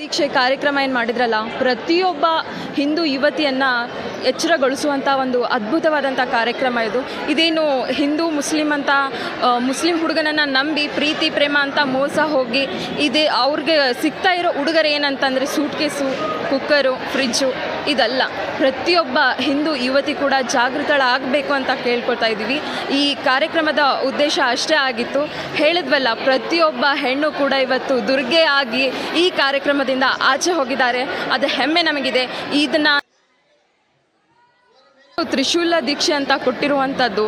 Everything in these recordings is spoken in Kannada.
ದೀಕ್ಷೆ ಕಾರ್ಯಕ್ರಮ ಏನು ಮಾಡಿದ್ರಲ್ಲ, ಪ್ರತಿಯೊಬ್ಬ ಹಿಂದೂ ಯುವತಿಯನ್ನು ಎಚ್ಚರಗೊಳಿಸುವಂಥ ಒಂದು ಅದ್ಭುತವಾದಂಥ ಕಾರ್ಯಕ್ರಮ ಇದು. ಇದೇನು ಹಿಂದೂ ಮುಸ್ಲಿಂ ಅಂತ ಮುಸ್ಲಿಂ ಹುಡುಗನನ್ನು ನಂಬಿ ಪ್ರೀತಿ, ಪ್ರೇಮ ಅಂತ ಮೋಸ ಹೋಗಿ, ಇದೇ ಅವ್ರಿಗೆ ಸಿಗ್ತಾ ಇರೋ ಹುಡುಗರು ಏನಂತಂದರೆ ಸೂಟ್ಕೇಸು ಕುಕ್ಕರು ಫ್ರಿಜ್ಜು ಇದಲ್ಲ. ಪ್ರತಿಯೊಬ್ಬ ಹಿಂದೂ ಯುವತಿ ಕೂಡ ಜಾಗೃತಳಾಗಬೇಕು ಅಂತ ಕೇಳ್ಕೊಳ್ತಾ ಇದ್ದೀವಿ. ಈ ಕಾರ್ಯಕ್ರಮದ ಉದ್ದೇಶ ಅಷ್ಟೇ ಆಗಿತ್ತು. ಹೇಳಿದ್ವಲ್ಲ, ಪ್ರತಿಯೊಬ್ಬ ಹೆಣ್ಣು ಕೂಡ ಇವತ್ತು ದುರ್ಗೆ ಆಗಿ ಈ ಕಾರ್ಯಕ್ರಮದಿಂದ ಆಚೆ ಹೋಗಿದ್ದಾರೆ. ಅದು ಹೆಮ್ಮೆ ನಮಗಿದೆ. ಇದನ್ನು ತ್ರಿಶೂಲ ದೀಕ್ಷೆ ಅಂತ ಕೊಟ್ಟಿರುವಂಥದ್ದು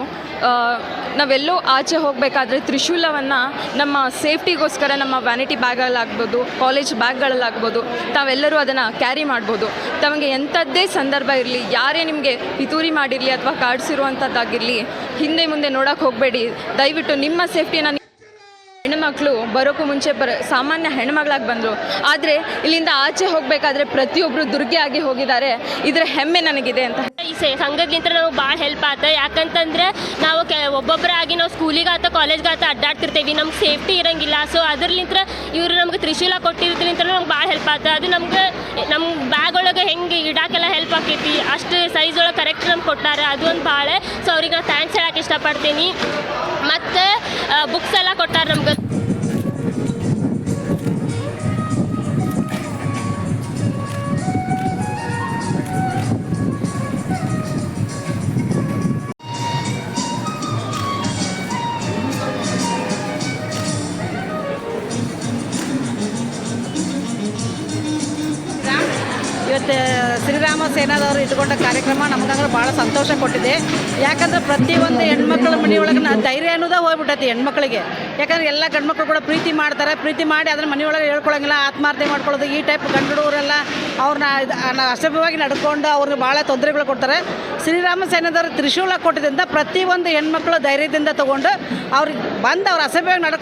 ನಾವೆಲ್ಲೋ ಆಚೆ ಹೋಗಬೇಕಾದ್ರೆ ತ್ರಿಶೂಲವನ್ನು ನಮ್ಮ ಸೇಫ್ಟಿಗೋಸ್ಕರ ನಮ್ಮ ವ್ಯಾನಿಟಿ ಬ್ಯಾಗಲ್ಲಾಗ್ಬೋದು ಕಾಲೇಜ್ ಬ್ಯಾಗ್ಗಳಲ್ಲಾಗ್ಬೋದು ತಾವೆಲ್ಲರೂ ಅದನ್ನು ಕ್ಯಾರಿ ಮಾಡ್ಬೋದು. ತಮಗೆ ಎಂಥದ್ದೇ ಸಂದರ್ಭ ಇರಲಿ, ಯಾರೇ ನಿಮಗೆ ಪಿತೂರಿ ಮಾಡಿರಲಿ ಅಥವಾ ಕಾಡಿಸಿರುವಂಥದ್ದಾಗಿರಲಿ ಹಿಂದೆ ಮುಂದೆ ನೋಡೋಕೆ ಹೋಗಬೇಡಿ. ದಯವಿಟ್ಟು ನಿಮ್ಮ ಸೇಫ್ಟಿಯನ್ನು ಹೆಣ್ಮಕ್ಳು ಬರೋಕ್ಕೂ ಮುಂಚೆ ಬರ ಸಾಮಾನ್ಯ ಹೆಣ್ಮಗಳಾಗಿ ಬಂದರು. ಆದರೆ ಇಲ್ಲಿಂದ ಆಚೆ ಹೋಗಬೇಕಾದ್ರೆ ಪ್ರತಿಯೊಬ್ಬರು ದುರ್ಗೆ ಆಗಿ ಹೋಗಿದ್ದಾರೆ. ಇದರ ಹೆಮ್ಮೆ ನನಗಿದೆ ಅಂತ. ಈ ಸೇ ಸಂಘಕ್ಕಿಂತ ನಾವು ಭಾಳ ಹೆಲ್ಪ್ ಆತ. ಯಾಕಂತಂದ್ರೆ ನಾವು ಕೆ ಒಬ್ಬೊಬ್ಬರಾಗಿ ನಾವು ಸ್ಕೂಲಿಗಾತ ಆತ ಅಡ್ಡಾಡ್ತಿರ್ತೀವಿ. ನಮ್ಗೆ ಸೇಫ್ಟಿ ಇರಂಗಿಲ್ಲ. ಸೊ ಅದ್ರಲಿಂತ್ರ ಇವರು ನಮ್ಗೆ ತ್ರಿಶೂಲ ಕೊಟ್ಟಿರ್ತಿಲಿಂತ್ರ ನಮ್ಗೆ ಭಾಳ ಹೆಲ್ಪ್ ಆತ. ಅದು ನಮ್ಗೆ ನಮ್ಮ ಬ್ಯಾಗ್ ಒಳಗೆ ಹೆಂಗೆ ಇಡಾಕೆಲ್ಲ ಹೆಲ್ಪ್ ಆಕೈತಿ. ಅಷ್ಟು ಸೈಜ್ ಒಳಗೆ ಕರೆಕ್ಟ್ ನಮ್ಗೆ ಕೊಟ್ಟಾರೆ. ಅದು ಒಂದು ಭಾಳ. ಸೊ ಅವ್ರಿಗೆ ನಾನು ಥ್ಯಾಂಕ್ಸ್ ಹೇಳಕ್ಕೆ ಇಷ್ಟಪಡ್ತೀನಿ. ಮತ್ತು ಬುಕ್ಸ್ ಎಲ್ಲ ಕೊಟ್ಟಾರೆ ನಮ್ಗೆ. ಇವತ್ತು ಶ್ರೀರಾಮ ಸೇನಾದವರು ಇಟ್ಕೊಂಡ ಕಾರ್ಯಕ್ರಮ ನಮಗಂದ್ರೆ ಭಾಳ ಸಂತೋಷ ಕೊಟ್ಟಿದೆ. ಯಾಕಂದ್ರೆ ಪ್ರತಿಯೊಂದು ಹೆಣ್ಮಕ್ಳ ಮನೆಯೊಳಗೆ ಧೈರ್ಯ ಅನ್ನೋದೇ ಹೋಗ್ಬಿಟ್ಟೈತಿ ಹೆಣ್ಮಕ್ಳಿಗೆ. ಯಾಕಂದ್ರೆ ಎಲ್ಲ ಗಂಡ್ಮಕ್ಳು ಕೂಡ ಪ್ರೀತಿ ಮಾಡ್ತಾರೆ. ಪ್ರೀತಿ ಮಾಡಿ ಅದನ್ನ ಮನೆಯೊಳಗೆ ಹೇಳ್ಕೊಳಂಗಿಲ್ಲ, ಆತ್ಮಾರ್ಥೆ ಮಾಡ್ಕೊಳ್ಳೋದು ಈ ಟೈಪ್ ಗಂಡುಡುವರೆಲ್ಲ ಅವ್ರನ್ನ ಅಸಭ್ಯವಾಗಿ ನಡ್ಕೊಂಡು ಅವ್ರಿಗೆ ಭಾಳ ತೊಂದರೆಗಳು ಕೊಡ್ತಾರೆ. ಶ್ರೀರಾಮ ಸೇನಾದವರು ತ್ರಿಶೂಲ ಕೊಟ್ಟಿದ್ದರಿಂದ ಪ್ರತಿಯೊಂದು ಹೆಣ್ಮಕ್ಳು ಧೈರ್ಯದಿಂದ ತೊಗೊಂಡು ಅವ್ರಿಗೆ ಬಂದು ಅವ್ರ ಅಸಭ್ಯವಾಗಿ ನಡ್ಕೊಂಡು